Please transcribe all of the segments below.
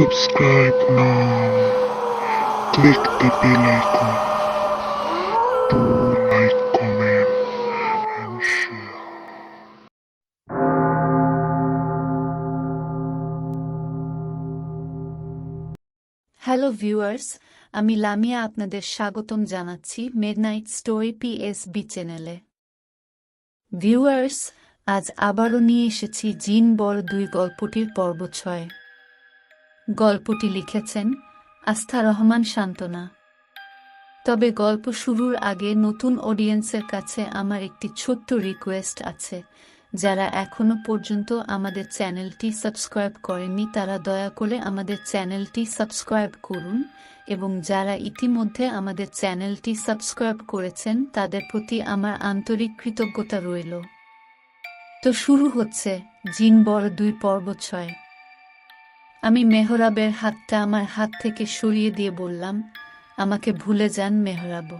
Subscribe now. Click the bell icon to like, comment, and share. Hello viewers আমি লামিয়া আপনাদের স্বাগতম জানাচ্ছি midnight story PSB চ্যানেলে viewers আজ আবারও নিয়ে এসেছি জিন বড় দুই গল্পটির পর্ব ছয় গল্পটি লিখেছেন আস্থা রহমান শান্তনা তবে গল্প শুরুর আগে নতুন অডিয়েন্সের কাছে আমার একটি ছোট্ট রিকোয়েস্ট আছে। যারা এখনও পর্যন্ত আমাদের চ্যানেলটি সাবস্ক্রাইব করেননি, তারা দয়া করে আমাদের চ্যানেলটি সাবস্ক্রাইব করুন এবং যারা ইতিমধ্যে আমাদের চ্যানেলটি সাবস্ক্রাইব করেছেন, তাদের প্রতি আমার আন্তরিক কৃতজ্ঞতা রইল। তো শুরু হচ্ছে জিন বড় দুই পর্ব ছয়। আমি মেহরাবের হাতটা আমার হাত থেকে সরিয়ে দিয়ে বললাম, আমাকে ভুলে যান মেহরাব।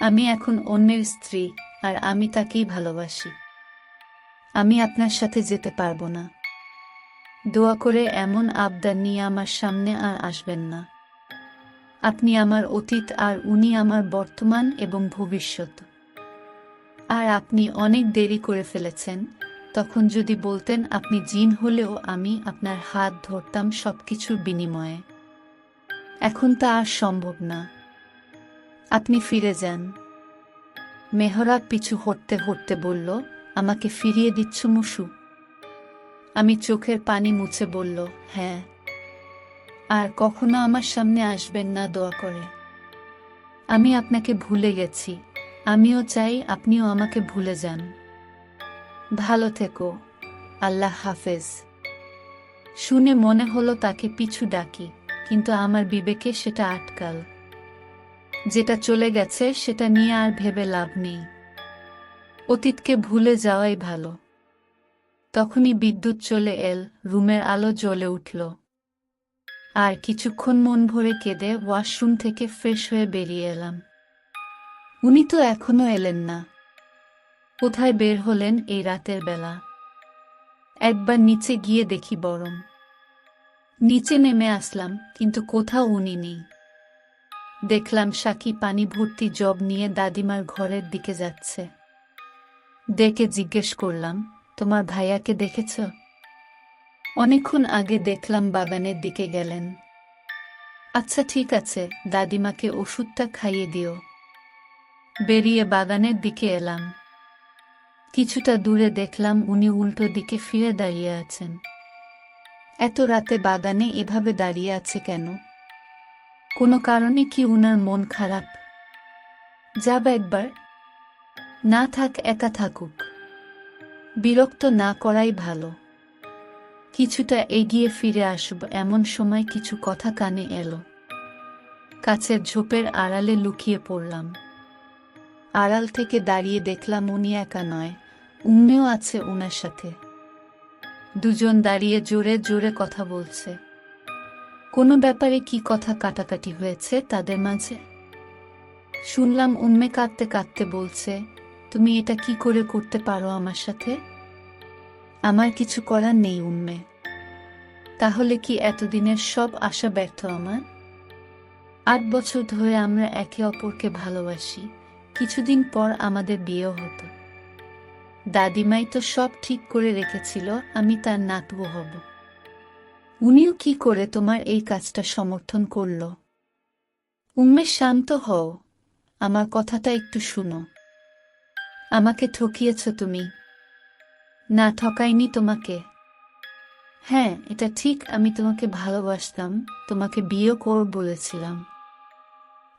আমি এখন অন্যের স্ত্রী আর আমি তাকেই ভালোবাসি। আমি আপনার সাথে যেতে পারব না। দোয়া করে এমন আবদার নিয়ে আমার সামনে আর আসবেন না। আপনি আমার অতীত আর উনি আমার বর্তমান এবং ভবিষ্যৎ। আর আপনি অনেক দেরি করে ফেলেছেন তখন যদি বলতেন, আপনি জিন হলেও আমি আপনার হাত ধরতাম সবকিছুর বিনিময়ে। এখন তা আর সম্ভব না। আপনি ফিরে যান। মেহরাব পিছু হটতে হটতে বলল, আমাকে ফিরিয়ে দিচ্ছ মুসু? আমি চোখের পানি মুছে বলল হ্যাঁ। আর কখনো আমার সামনে আসবেন না দোয়া করে। আমি আপনাকে ভুলে গেছি। আমিও চাই আপনিও আমাকে ভুলে যান। ভালো থেকো। আল্লাহ হাফেজ। শুনে মনে হলো তাকে পিছু ডাকি, কিন্তু আমার বিবেকে সেটা আটকাল। যেটা চলে গেছে সেটা নিয়ে আর ভেবে লাভ নেই। অতীতকে ভুলে যাওয়াই ভালো। তখনই বিদ্যুৎ চলে এল, রুমের আলো জ্বলে উঠল। আর কিছুক্ষণ মন ভরে কেঁদে ওয়াশরুম থেকে ফ্রেশ হয়ে বেরিয়ে এলাম। উনি তো এখনও এলেন না। কোথায় বের হলেন এই রাতের বেলা? একবার নিচে গিয়ে দেখি বরং। নিচে নেমে আসলাম, কিন্তু কোথাও উনি নেই। দেখলাম সাকি পানি ভর্তি জব নিয়ে দাদিমার ঘরের দিকে যাচ্ছে। ডেকে জিজ্ঞেস করলাম, তোমার ভাইয়াকে দেখেছ? অনেকক্ষণ আগে দেখলাম বাগানের দিকে গেলেন। আচ্ছা ঠিক আছে, দাদিমাকে ওষুধটা খাইয়ে দিও। বেরিয়ে বাগানের দিকে এলাম। কিছুটা দূরে দেখলাম উনি উল্টো দিকে ফিরে দাঁড়িয়ে আছেন। এত রাতে বাগানে এভাবে দাঁড়িয়ে আছে কেন? কোনো কারণে কি উনার মন খারাপ? যাব একবার। না থাক, একা থাকুক। বিরক্ত না করাই ভালো। কিছুটা এগিয়ে ফিরে আসব, এমন সময় কিছু কথা কানে এলো। কাছের ঝোপের আড়ালে লুকিয়ে পড়লাম। আড়াল থেকে দাঁড়িয়ে দেখলাম উনি একা নয়। উম্মেও আছে উনার সাথে। দুজন দাঁড়িয়ে জোরে জোরে কথা বলছে। কোনো ব্যাপারে কি কথা কাটাকাটি হয়েছে তাদের মাঝে? শুনলাম উম্মে কাঁদতে কাঁদতে বলছে, তুমি এটা কি করে করতে পারো আমার সাথে? আমার কিছু করার নেই উম্মে। তাহলে কি এতদিনের সব আশা ব্যর্থ আমার? আট বছর ধরে আমরা একে অপরকে ভালোবাসি। কিছুদিন পর আমাদের বিয়েও হতো। দাদিমাই তো সব ঠিক করে রেখেছিল, আমি তার নাতবো হব। উনিও কি করে তোমার এই কাজটা সমর্থন করল? উম্মে শান্ত হও, আমার কথাটা একটু শুনো। আমাকে ঠকিয়েছ তুমি। না ঠকাইনি তোমাকে। হ্যাঁ এটা ঠিক, আমি তোমাকে ভালোবাসতাম, তোমাকে বিয়ে কর বলেছিলাম।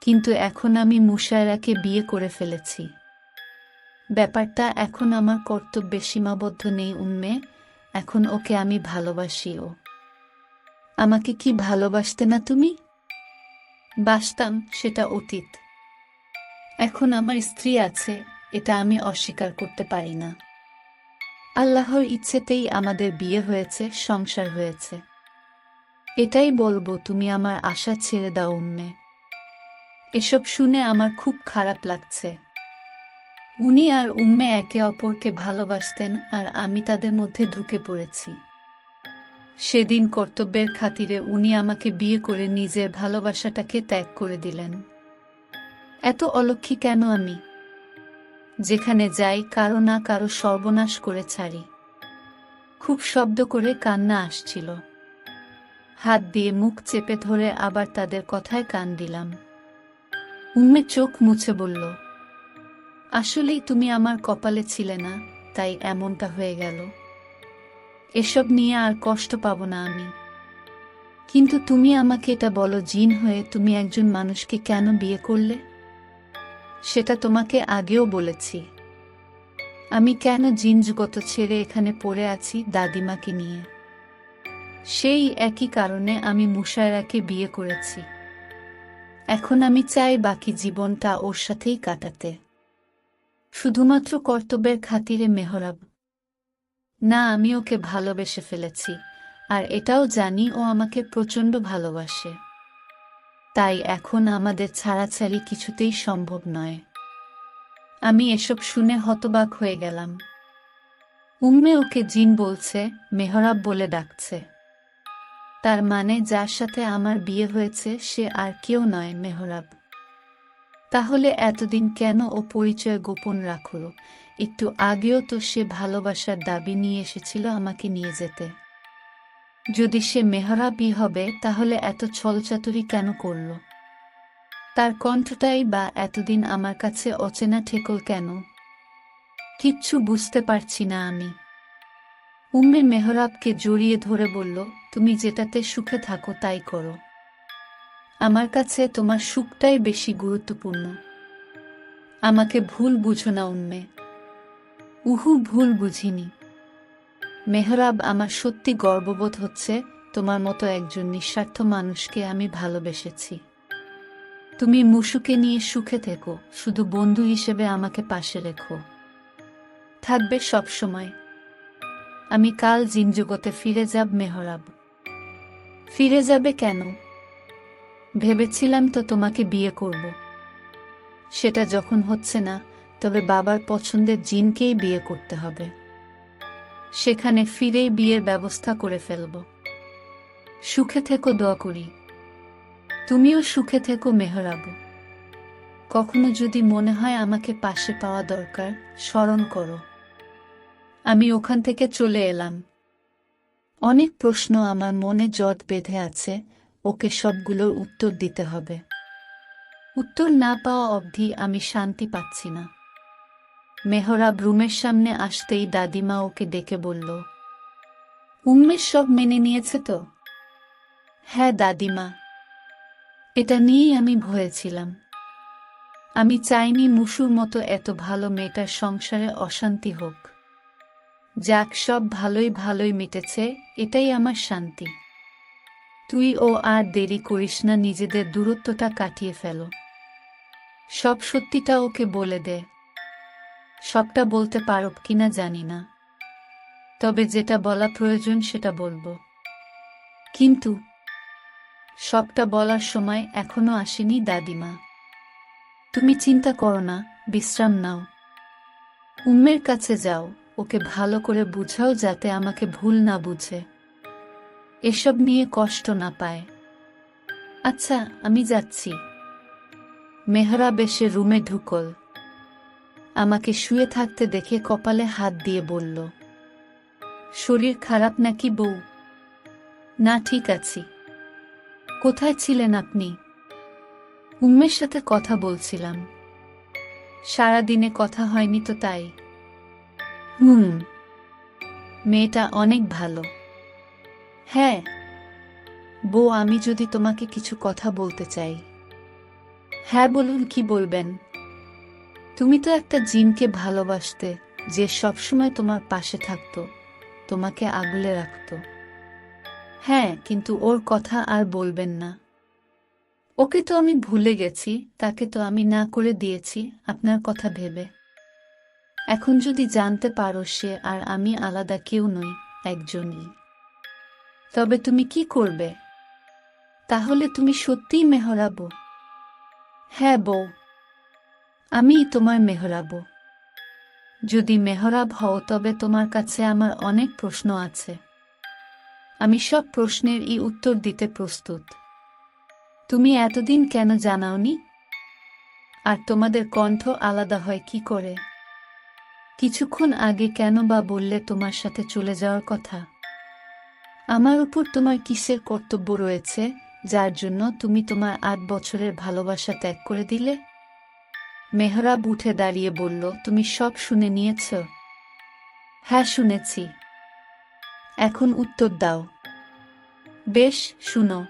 কিন্তু এখন আমি মুশায়রাকে বিয়ে করে ফেলেছি। ব্যাপারটা এখন আমার কর্তব্যে সীমাবদ্ধ নেই উন্মে এখন ওকে আমি ভালোবাসিও। আমাকে কি ভালোবাসতে না তুমি? বাসতাম, সেটা অতীত। এখন আমার স্ত্রী আছে, এটা আমি অস্বীকার করতে পারি না। আল্লাহর ইচ্ছেতেই আমাদের বিয়ে হয়েছে, সংসার হয়েছে। এটাই বলব, তুমি আমার আশা ছেড়ে দাও উন্মে এসব শুনে আমার খুব খারাপ লাগছে। উনি আর উম্মে একে অপরকে ভালোবাসতেন আর আমি তাদের মধ্যে ঢুকে পড়েছি। সেদিন কর্তব্যের খাতিরে উনি আমাকে বিয়ে করে নিজের ভালোবাসাটাকে ত্যাগ করে দিলেন। এত অলক্ষী কেন আমি? যেখানে যাই, কারও না কারও সর্বনাশ করে ছাড়ি। খুব শব্দ করে কান্না আসছিল। হাত দিয়ে মুখ চেপে ধরে আবার তাদের কথায় কান দিলাম। উম্মে চোখ মুছে বলল আসলেই তুমি আমার কপালে ছিলে না, তাই এমনটা হয়ে গেল। এসব নিয়ে আর কষ্ট পাবো না আমি। কিন্তু তুমি আমাকে এটা বলো, জিন হয়ে তুমি একজন মানুষকে কেন বিয়ে করলে? সেটা তোমাকে আগেও বলেছি। আমি কেন জিন জগত ছেড়ে এখানে পড়ে আছি দাদিমাকে নিয়ে? সেই একই কারণে আমি মুশায়রাকে বিয়ে করেছি। এখন আমি চাই বাকি জীবনটা ওর সাথেই কাটাতে। শুধুমাত্র কর্তব্যের খাতিরে মেহরাব। না, আমি ওকে ভালোবেসে ফেলেছি, আর এটাও জানি ও আমাকে প্রচণ্ড ভালোবাসে। তাই এখন আমাদের ছাড়াছাড়ি কিছুতেই সম্ভব নয়। আমি এসব শুনে হতবাক হয়ে গেলাম। উম্মে ওকে জিন বলছে, মেহরাব বলে ডাকছে। তার মানে যার সাথে আমার বিয়ে হয়েছে, সে আর কেউ নয়, মেহরাব। তাহলে এতদিন কেন ও পরিচয় গোপন রাখল? একটু আগেও তো সে ভালোবাসার দাবি নিয়ে এসেছিল আমাকে নিয়ে যেতে। যদি সে মেহরাবই হবে, তাহলে এত ছলচাতুরি কেন করল? তার কণ্ঠটাই বা এতদিন আমার কাছে অচেনা ঠেকল কেন? কিচ্ছু বুঝতে পারছি না আমি। উম্মের মেহরাবকে জড়িয়ে ধরে বলল, তুমি যেটাতে সুখে থাকো, তাই করো। আমার কাছে তোমার সুখটাই বেশি গুরুত্বপূর্ণ। আমাকে ভুল বুঝো না, উম্মে। উহু, ভুল বুঝিনি। মেহরাব, আমার সত্যি গর্ববোধ হচ্ছে তোমার মতো একজন নিঃস্বার্থ মানুষকে আমি ভালোবেসেছি। তুমি মুসুকে নিয়ে সুখে থেকো, শুধু বন্ধু হিসেবে আমাকে পাশে রেখো। থাকবে সব সময়। আমি কাল জিনজগতে ফিরে যাব, মেহরাব। ফিরে যাবে কেন? ভেবেছিলাম তো তোমাকে বিয়ে করব। সেটা যখন হচ্ছে না, তবে বাবার পছন্দের জিনকেই বিয়ে করতে হবে। সেখানে ফিরেই বিয়ের ব্যবস্থা করে ফেলব। সুখে থেকো, দোয়া করি। তুমিও সুখে থেকো, মেহরাব। কখনো যদি মনে হয় আমাকে পাশে পাওয়া দরকার, স্মরণ করো। আমি ওখান থেকে চলে এলাম। অনেক প্রশ্ন আমার মনে জট বেঁধে আছে ওকে সবগুলোর উত্তর দিতে হবে। উত্তর না পাওয়া অবধি আমি শান্তি পাচ্ছি না। মেহরা রুমের সামনে আসতেই দাদিমা ওকে ডেকে বলল, উম্মের সব মেনে নিয়েছে তো? হ্যাঁ দাদিমা, এটা নিয়েই আমি ভয়েছিলাম। আমি চাইনি মুসুর মতো এত ভালো মেয়েটার সংসারে অশান্তি হোক। যাক সব ভালোই ভালোই মিটেছে, এটাই আমার শান্তি। তুই ও আর দেরি করিস না, নিজেদের দূরত্বটা কাটিয়ে ফেলো। সব সত্যিটা ওকে বলে দে। সবটা বলতে পারব কিনা জানি না। তবে যেটা বলা প্রয়োজন সেটা বলব। কিন্তু সবটা বলার সময় এখনও আসেনি দাদিমা। তুমি চিন্তা করো না, বিশ্রাম নাও। উম্মের কাছে যাও, ওকে ভালো করে বুঝাও যাতে আমাকে ভুল না বুঝে। এসব নিয়ে কষ্ট না পায়। আচ্ছা আমি যাচ্ছি। মেহরা বেশে রুমে ঢুকল। আমাকে শুয়ে থাকতে দেখে কপালে হাত দিয়ে বলল, শরীর খারাপ নাকি বউ? না, ঠিক আছি। কোথায় ছিলেন আপনি? উম্মের সাথে কথা বলছিলাম। সারাদিনে কথা হয়নি তো তাই। হুম, মেয়েটা অনেক ভালো। হ্যাঁ। বউ, আমি যদি তোমাকে কিছু কথা বলতে চাই। হ্যাঁ বলুন, কি বলবেন? তুমি তো একটা জিনকে ভালোবাসতে, যে সবসময় তোমার পাশে থাকতো, তোমাকে আগলে রাখত। হ্যাঁ কিন্তু ওর কথা আর বলবেন না। ওকে তো আমি ভুলে গেছি, তাকে তো আমি না করে দিয়েছি, আপনার কথা ভেবে। এখন যদি জানতে পারো সে, আর আমি আলাদা কেউ নই, একজনই। তবে তুমি কি করবে? তাহলে তুমি সত্যিই মেহরাবো। হ্যাঁ বউ আমি তোমার মেহরাব। যদি মেহরাব হও, তবে তোমার কাছে আমার অনেক প্রশ্ন আছে। আমি সব প্রশ্নের ই উত্তর দিতে প্রস্তুত। তুমি এতদিন কেন জানাওনি? আর তোমাদের কণ্ঠ আলাদা হয় কি করে? কিছুক্ষণ আগে কেন বা বললে তোমার সাথে চলে যাওয়ার কথা? আমার উপর তোমার কিসের কর্তব্য রয়েছে, যার জন্য তুমি তোমার আট বছরের ভালোবাসা ত্যাগ করে দিলে? মেহরাব উঠে দাঁড়িয়ে বলল, তুমি সব শুনে নিয়েছ? হ্যাঁ শুনেছি। এখন উত্তর দাও। বেশ, শুনো।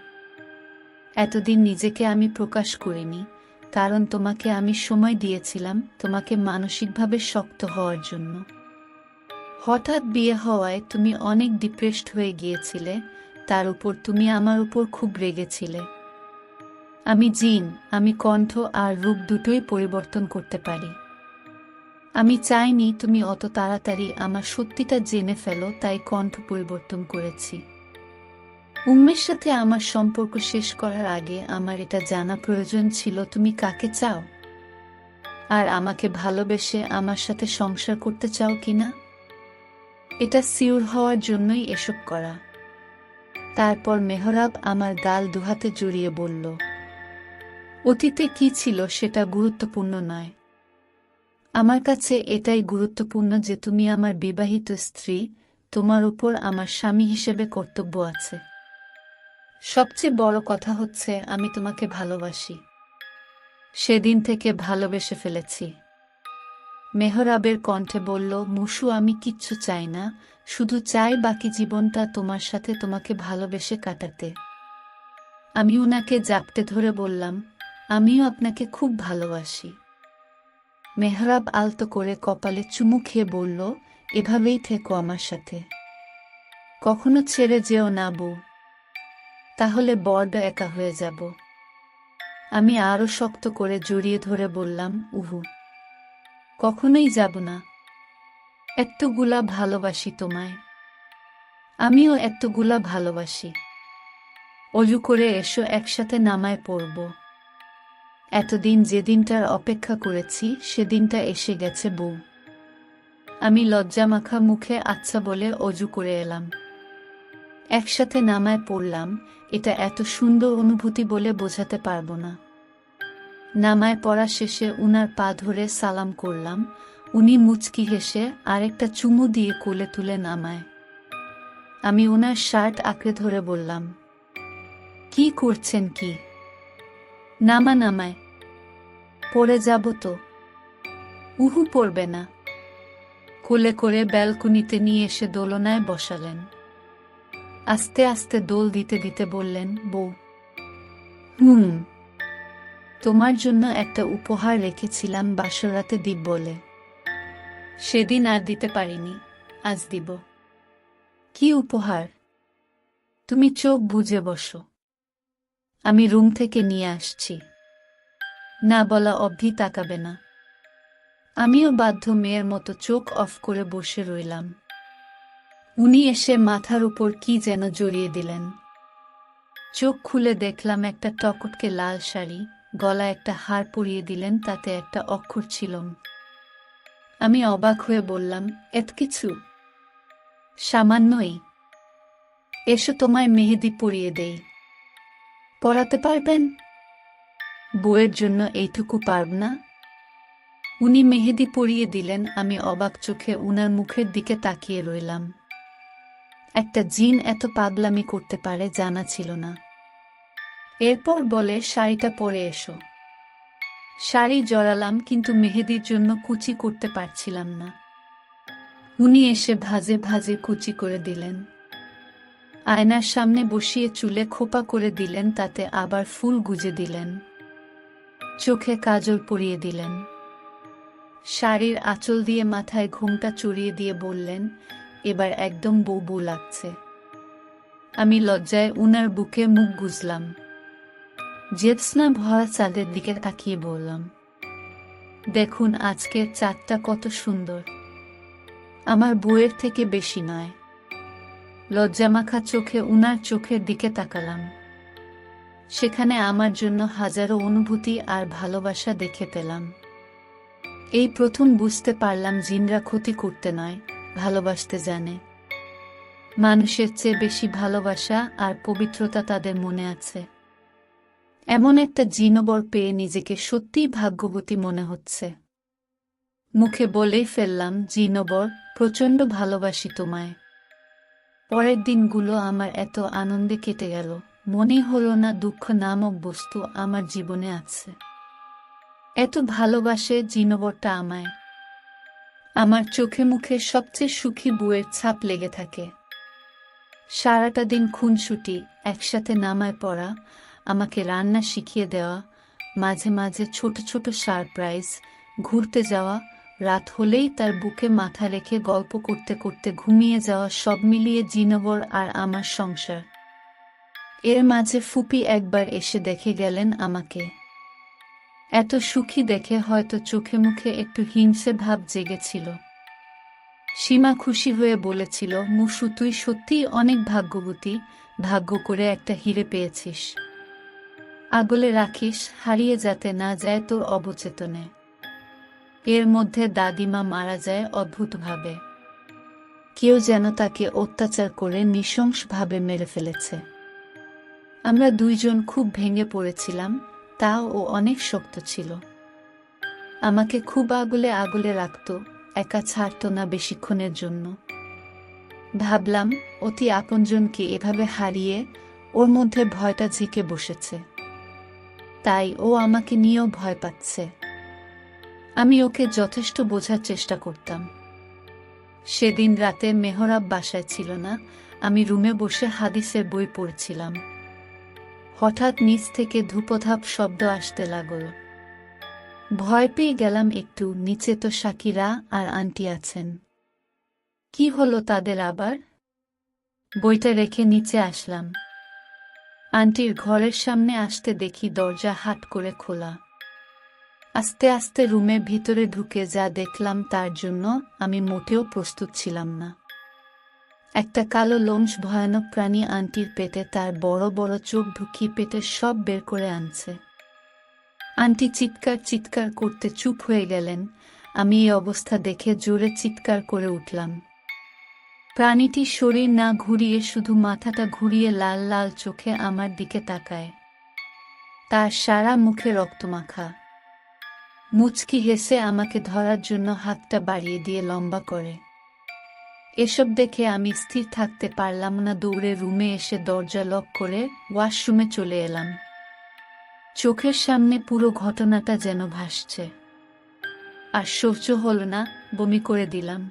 এতদিন নিজেকে আমি প্রকাশ করিনি, কারণ তোমাকে আমি সময় দিয়েছিলাম তোমাকে মানসিকভাবে শক্ত হওয়ার জন্য। হঠাৎ বিয়ে হওয়ায় তুমি অনেক ডিপ্রেসড হয়ে গিয়েছিলে, তার উপর তুমি আমার উপর খুব রেগেছিলে। আমি জিন, আমি কণ্ঠ আর রূপ দুটোই পরিবর্তন করতে পারি। আমি চাইনি তুমি অত তাড়াতাড়ি আমার সত্যিটা জেনে ফেলো, তাই কণ্ঠ পরিবর্তন করেছি। উম্মের সাথে আমার সম্পর্ক শেষ করার আগে আমার এটা জানা প্রয়োজন ছিল, তুমি কাকে চাও? আর আমাকে ভালোবেসে আমার সাথে সংসার করতে চাও কিনা? এটা সিউর হওয়ার জন্যই এসব করা। তারপর মেহরাব আমার গাল দুহাতে জড়িয়ে বলল, অতীতে কি ছিল সেটা গুরুত্বপূর্ণ নয়। আমার কাছে এটাই গুরুত্বপূর্ণ যে তুমি আমার বিবাহিত স্ত্রী, তোমার উপর আমার স্বামী হিসেবে কর্তব্য আছে। সবচেয়ে বড় কথা হচ্ছে আমি তোমাকে ভালোবাসি। সেদিন থেকে ভালোবেসে ফেলেছি। মেহরাবের কণ্ঠে বলল, মুসু, আমি কিচ্ছু চাই না, শুধু চাই বাকি জীবনটা তোমার সাথে তোমাকে ভালোবেসে কাটাতে। আমি উনাকে জাপটে ধরে বললাম, আমিও আপনাকে খুব ভালোবাসি। মেহরাব আলতো করে কপালে চুমু খেয়ে বলল, এভাবেই থেকো আমার সাথে। কখনো ছেড়ে যেও না বউ। তাহলে বড্ড একা হয়ে যাব। আমি আরও শক্ত করে জড়িয়ে ধরে বললাম, উহু। কখনোই যাব না। এতগুলা ভালোবাসি তোমায়। আমিও এতগুলা ভালোবাসি। অজু করে এসো একসাথে নামায় পড়ব। এতদিন যে দিনটার অপেক্ষা করেছি সেদিনটা এসে গেছে বউ। আমি লজ্জামাখা মুখে আচ্ছা বলে অজু করে এলাম। একসাথে নামায় পড়লাম, এটা এত সুন্দর অনুভূতি বলে বোঝাতে পারব না। নামায় পড়া শেষে উনার পা ধরে সালাম করলাম। উনি মুচকি হেসে আরেকটা চুমু দিয়ে কোলে তুলে নামায়। আমি উনার শার্ট আঁকড়ে ধরে বললাম, কি করছেন কি? নামা নামায়। পড়ে যাব তো। উহু পড়বে না। কোলে করে ব্যালকনিতে নিয়ে এসে দোলনায় বসালেন। আস্তে আস্তে দোল দিতে দিতে বললেন, বউ, হুম তোমার জন্য একটা উপহার রেখেছিলাম বাসরাতে দিব বলে। সেদিন আর দিতে পারিনি, আজ দিব। কি উপহার? তুমি চোখ বুঝে বসো। আমি রুম থেকে নিয়ে আসছি। না বলা অবধি তাকাবে না। আমিও বাধ্য মেয়ের মতো চোখ অফ করে বসে রইলাম। উনি এসে মাথার উপর কি যেন জড়িয়ে দিলেন। চোখ খুলে দেখলাম একটা টকটকে লাল শাড়ি। গলা একটা হার পরিয়ে দিলেন, তাতে একটা অক্ষর ছিল। আমি অবাক হয়ে বললাম, এত কিছু? সামান্যই। এসো তোমায় মেহেদি পরিয়ে দেই। পড়াতে পারবেন? বইয়ের জন্য এইটুকু পারব না। উনি মেহেদি পরিয়ে দিলেন, আমি অবাক চোখে উনার মুখের দিকে তাকিয়ে রইলাম। একটা জিন এত পাগলামি করতে পারে, জানা ছিল না। এরপর বলে, শাড়িটা পরে এসো। শাড়ি জড়ালাম, কিন্তু মেহেদির জন্য কুচি করতে পারছিলাম না। উনি এসে ভাজে ভাজে কুচি করে দিলেন। আয়নার সামনে বসিয়ে চুলে খোপা করে দিলেন, তাতে আবার ফুল গুজে দিলেন। চোখে কাজল পরিয়ে দিলেন। শাড়ির আঁচল দিয়ে মাথায় ঘুমটা চড়িয়ে দিয়ে বললেন, এবার একদম বউ লাগছে। আমি লজ্জায় উনার বুকে মুখ গুজলাম। জেৎসনা ভরা চাঁদের দিকে তাকিয়ে বললাম, দেখুন, আজকের চাঁদটা কত সুন্দর। আমার বউয়ের থেকে বেশি নয়। লজ্জামাখা চোখে, উনার চোখের দিকে তাকালাম। সেখানে আমার জন্য হাজারো অনুভূতি আর ভালোবাসা দেখে পেলাম। এই প্রথম বুঝতে পারলাম, জিনরা ক্ষতি করতে নয়, ভালোবাসতে জানে। মানুষের চেয়ে বেশি ভালোবাসা আর পবিত্রতা তাদের মনে আছে। এমন একটা জিনবর পেয়ে নিজেকে সত্যিই ভাগ্যবতী মনে হচ্ছে। মুখে বলেই ফেললাম, জিনবর, প্রচণ্ড ভালোবাসি তোমায়। পরের দিনগুলো আমার এত আনন্দে কেটে গেল, মনে হলো না দুঃখ নামক বস্তু আমার জীবনে আছে। এত ভালোবাসে জিনবরটা আমায়। আমার চোখে মুখে সবচেয়ে সুখী বুয়ের ছাপ লেগে থাকে। সারাটা দিন খুনসুটি, একসাথে নামায় পড়া আমাকে রান্না শিখিয়ে দেওয়া, মাঝে মাঝে ছোট ছোট সারপ্রাইজ, ঘুরতে যাওয়া, রাত হলেই তার বুকে মাথা রেখে গল্প করতে করতে ঘুমিয়ে যাওয়া সব মিলিয়ে জিনবর আর আমার সংসার। এর মাঝে ফুপি একবার এসে দেখে গেলেন আমাকে। এত সুখী দেখে হয়তো চোখে মুখে একটু হিংসে ভাব জেগেছিল। সীমা খুশি হয়ে বলেছিল, মুসু, তুই সত্যিই অনেক ভাগ্যবতী, ভাগ্য করে একটা হিরে পেয়েছিস। আগলে রাখিস, হারিয়ে যাতে না যায় তোর অবচেতনে। এর মধ্যে দাদিমা মারা যায় অদ্ভুতভাবে। কেউ যেন তাকে অত্যাচার করে নৃশংসভাবে মেরে ফেলেছে। আমরা দুইজন খুব ভেঙে পড়েছিলাম, তাও ও অনেক শক্ত ছিল। আমাকে খুব আগলে আগলে রাখত, একা ছাড়ত না বেশিক্ষণের জন্য। ভাবলাম, অতি আপনজনকে এভাবে হারিয়ে ওর মধ্যে ভয়টা ঝেঁকে বসেছে। তাই ও আমাকে নিয়েও ভয় পাচ্ছে। আমি ওকে যথেষ্ট বোঝার চেষ্টা করতাম। সেদিন রাতে মেহরাব বাসায় ছিল না, আমি রুমে বসে হাদিসের বই পড়ছিলাম। হঠাৎ নিচ থেকে ধূপধাপ শব্দ আসতে লাগল। ভয় পেয়ে গেলাম একটু, নিচে তো সাকিরা আর আন্টি আছেন। কি হলো তাদের আবার? বইটা রেখে নিচে আসলাম। আন্টির ঘরের সামনে আসতে দেখি দরজা হাট করে খোলা। আস্তে আস্তে রুমের ভিতরে ঢুকে যা দেখলাম তার জন্য আমি মোটেও প্রস্তুত ছিলাম না। একটা কালো লোমস ভয়ানক প্রাণী আন্টির পেটে তার বড় বড় চোখ ঢুকিয়ে পেটে সব বের করে আনছে। আন্টি চিৎকার চিৎকার করতে চুপ হয়ে গেলেন। আমি এই অবস্থা দেখে জোরে চিৎকার করে উঠলাম। প্রাণীটি শরীর না ঘুরিয়ে শুধু মাথাটা ঘুরিয়ে লাল লাল চোখে আমার দিকে তাকায়। তার সারা মুখে রক্তমাখা মুচকি হেসে আমাকে ধরার জন্য হাতটা বাড়িয়ে দিয়ে লম্বা করে। এসব দেখে আমি স্থির থাকতে পারলাম না, দৌড়ে রুমে এসে দরজা লক করে ওয়াশরুমে চলে এলাম। চোখের সামনে পুরো ঘটনাটা যেন ভাসছে। আর সহ্য হল না, বমি করে দিলাম।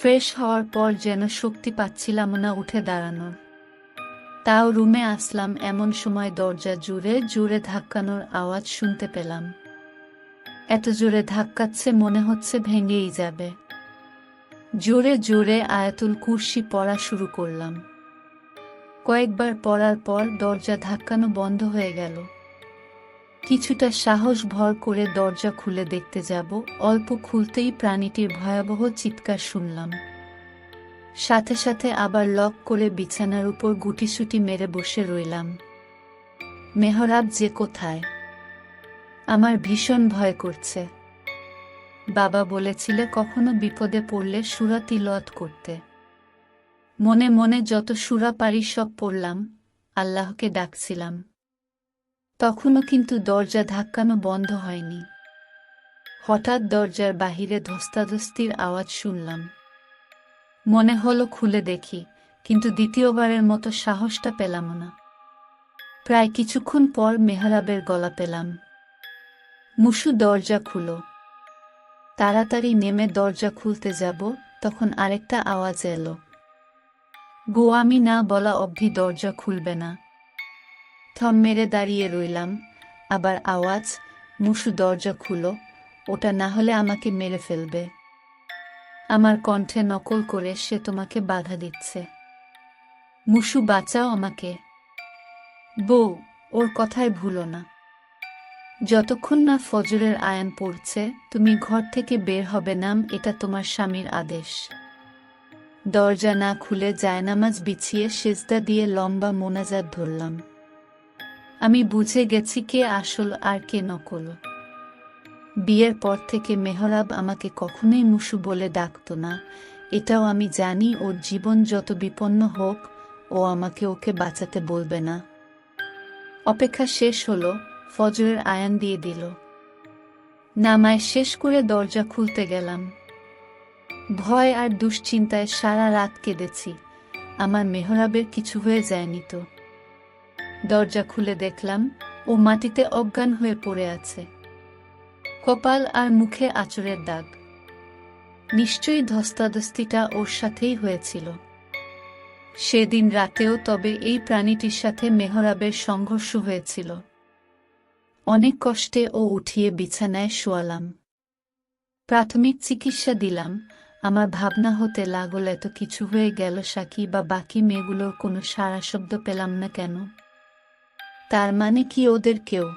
ফ্রেশ হওয়ার পর যেন শক্তি পাচ্ছিলাম না উঠে দাঁড়ানোর। তাও রুমে আসলাম এমন সময় দরজা জুড়ে জুড়ে ধাক্কানোর আওয়াজ শুনতে পেলাম। এত জোরে ধাক্কাচ্ছে মনে হচ্ছে ভেঙেই যাবে। জোরে জোরে আয়াতুল কুর্সি পড়া শুরু করলাম। কয়েকবার পড়ার পর দরজা ধাক্কানো বন্ধ হয়ে গেল। কিছুটা সাহস ভর করে দরজা খুলে দেখতে যাব, অল্প খুলতেই প্রাণীটির ভয়াবহ চিৎকার শুনলাম। সাথে সাথে আবার লক করে বিছানার উপর গুটিসুটি মেরে বসে রইলাম। মেহরাব যে কোথায়? আমার ভীষণ ভয় করছে। বাবা বলেছিলে কখনো বিপদে পড়লে সুরা তিলত করতে। মনে মনে যত সুরা পারি সব পড়লাম, আল্লাহকে ডাকছিলাম। তখনও কিন্তু দরজা ধাক্কানো বন্ধ হয়নি। হঠাৎ দরজার বাহিরে ধস্তাধস্তির আওয়াজ শুনলাম। মনে হলো খুলে দেখি, কিন্তু দ্বিতীয়বারের মতো সাহসটা পেলাম না। প্রায় কিছুক্ষণ পর মেহরাবের গলা পেলাম। মুসু, দরজা খুলো। তাড়াতাড়ি নেমে দরজা খুলতে যাব, তখন আরেকটা আওয়াজ এলো। গো আমি না বলা অবধি দরজা খুলবে না। থম মেরে দাঁড়িয়ে রইলাম। আবার আওয়াজ, মুসু দরজা খুলো, ওটা না হলে আমাকে মেরে ফেলবে। আমার কণ্ঠে নকল করে সে তোমাকে বাধা দিচ্ছে। মুসু, বাঁচাও আমাকে। বউ, ওর কথায় ভুলো না। যতক্ষণ না ফজরের আয়ান পড়ছে, তুমি ঘর থেকে বের হবে নাম এটা তোমার স্বামীর আদেশ। দরজা না খুলে জায়নামাজ বিছিয়ে সেজদা দিয়ে লম্বা মোনাজাত ধরলাম। আমি বুঝে গেছি কে আসল আর কে নকল। বিয়ের পর থেকে মেহরাব আমাকে কখনোই মুসু বলে ডাকত না। এটাও আমি জানি ওর জীবন যত বিপন্ন হোক, ও আমাকে ওকে বাঁচাতে বলবে না। অপেক্ষা শেষ হলো, ফজরের আয়ান দিয়ে দিল। নামায় শেষ করে দরজা খুলতে গেলাম। ভয় আর দুশ্চিন্তায় সারা রাত কেঁদেছি। আমার মেহরাবের কিছু হয়ে যায়নি তো। দরজা খুলে দেখলাম ও মাটিতে অজ্ঞান হয়ে পড়ে আছে। কপাল আর মুখে আচরের দাগ। নিশ্চয়ই ধস্তাধস্তিটা ওর সাথেই হয়েছিল। সেদিন রাতেও তবে এই প্রাণীটির সাথে মেহরাবের সংঘর্ষ হয়েছিল। অনেক কষ্টে ও উঠিয়ে বিছানায় শোয়ালাম। প্রাথমিক চিকিৎসা দিলাম, আমার ভাবনা হতে লাগল এত কিছু হয়ে গেল সাকি বা বাকি মেয়েগুলোর কোনো সারা শব্দ পেলাম না কেন? তার মানে কি ওদের কেউ?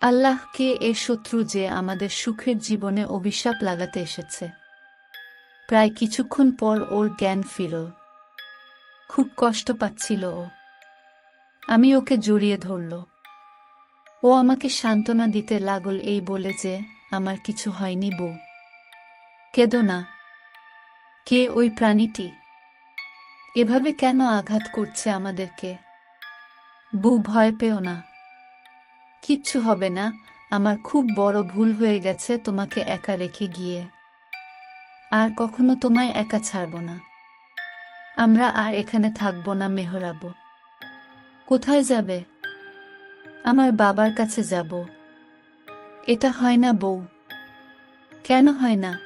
আল্লাহকে এ শত্রু যে আমাদের সুখের জীবনে অভিশাপ লাগাতে এসেছে? প্রায় কিছুক্ষণ পর ওর জ্ঞান ফিরল। খুব কষ্ট পাচ্ছিল ও। আমি ওকে জড়িয়ে ধরল। ও আমাকে সান্ত্বনা দিতে লাগল এই বলে যে, আমার কিছু হয়নি বউ। কেঁদো না। কে ওই প্রাণীটি? এভাবে কেন আঘাত করছে আমাদেরকে? বউ ভয় পেও না। কিচ্ছু হবে না। আমার খুব বড় ভুল হয়ে গেছে তোমাকে একা রেখে গিয়ে। আর কখনো তোমায় একা ছাড়ব না। আমরা আর এখানে থাকব না মেহরাব। কোথায় যাবে? আমার বাবার কাছে যাব। এটা হয় না বউ। কেন হয় না?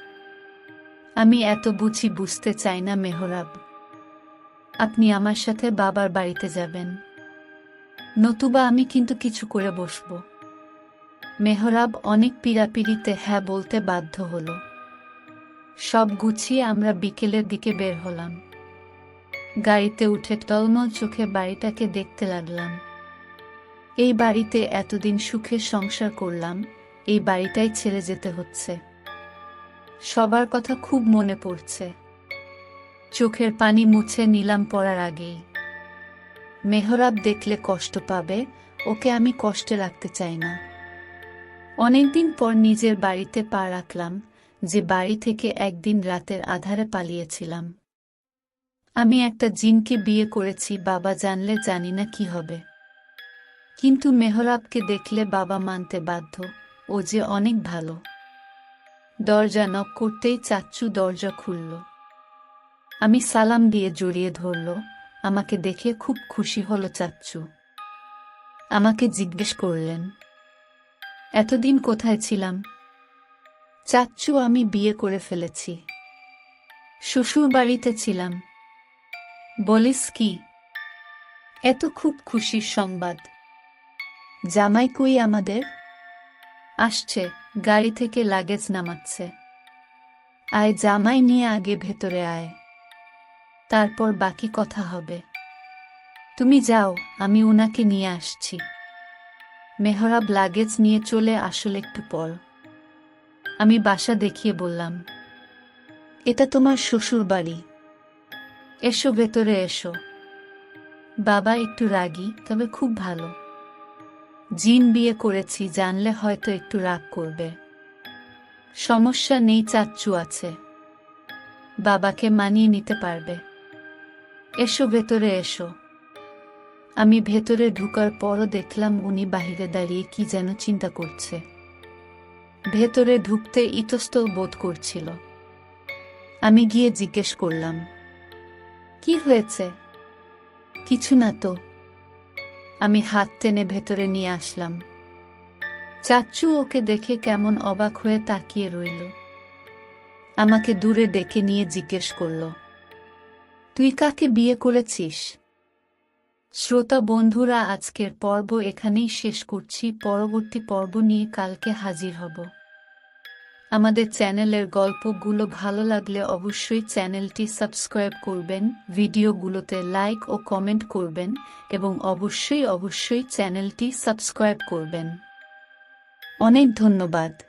আমি এত বুঝি বুঝতে চাই না মেহরাব। আপনি আমার সাথে বাবার বাড়িতে যাবেন। নতুবা আমি কিন্তু কিছু করে বসব। মেহরাব অনেক পীড়াপিড়িতে হ্যাঁ বলতে বাধ্য হল। সব গুছিয়ে আমরা বিকেলের দিকে বের হলাম। গাড়িতে উঠে টলমল চোখে বাড়িটাকে দেখতে লাগলাম। এই বাড়িতে এতদিন সুখের সংসার করলাম, এই বাড়িটাই ছেড়ে যেতে হচ্ছে। সবার কথা খুব মনে পড়ছে। চোখের পানি মুছে নিলাম পড়ার আগেই। মেহরাব দেখলে কষ্ট পাবে, ওকে আমি কষ্টে রাখতে চাই না। অনেকদিন পর নিজের বাড়িতে পা রাখলাম, যে বাড়ি থেকে একদিন রাতের আধারে পালিয়েছিলাম। আমি একটা জিনকে বিয়ে করেছি, বাবা জানলে জানি না কি হবে। কিন্তু মেহরাবকে দেখলে বাবা মানতে বাধ্য, ও যে অনেক ভালো। দরজা নক করতেই চাচ্চু দরজা খুলল। আমি সালাম দিয়ে জড়িয়ে ধরল আমাকে দেখে খুব খুশি হলো চাচ্চু। আমাকে জিজ্ঞেস করলেন, এতদিন কোথায় ছিলাম? চাচ্চু, আমি বিয়ে করে ফেলেছি। শ্বশুর বাড়িতে ছিলাম। বলিস কি? এত খুব খুশির সংবাদ। জামাই কই আমাদের? আসছে, গাড়ি থেকে লাগেজ নামাচ্ছে। আয়, জামাই নিয়ে আগে ভেতরে আয়। তারপর বাকি কথা হবে। তুমি যাও, আমি উনাকে নিয়ে আসছি। মেহরাব লাগেজ নিয়ে চলে আসলে একটু পর। আমি বাসা দেখিয়ে বললাম, এটা তোমার শ্বশুর বাড়ি এসো ভেতরে এসো। বাবা একটু রাগী, তবে খুব ভালো। জিন বিয়ে করেছি, জানলে হয়তো একটু রাগ করবে। সমস্যা নেই, চাচ্চু আছে। বাবাকে মানিয়ে নিতে পারবে। এসো ভেতরে এসো। আমি ভেতরে ঢুকার পরও দেখলাম উনি বাহিরে দাঁড়িয়ে কি যেন চিন্তা করছে। ভেতরে ঢুকতে ইতস্ত বোধ করছিল। আমি গিয়ে জিজ্ঞেস করলাম, কি হয়েছে? কিছু না তো। আমি হাত টেনে ভেতরে নিয়ে আসলাম। চাচ্চু ওকে দেখে কেমন অবাক হয়ে তাকিয়ে রইল। আমাকে দূরে ডেকে নিয়ে জিজ্ঞেস করল তুই কাকে বিয়ে করেছিস? শ্রোতা বন্ধুরা, আজকের পর্ব এখানেই শেষ করছি। পরবর্তী পর্ব নিয়ে কালকে হাজির হব। আমাদের চ্যানেলের গল্পগুলো ভালো লাগলে অবশ্যই চ্যানেলটি সাবস্ক্রাইব করবেন, ভিডিওগুলোতে লাইক ও কমেন্ট করবেন এবং অবশ্যই অবশ্যই চ্যানেলটি সাবস্ক্রাইব করবেন। অনেক ধন্যবাদ।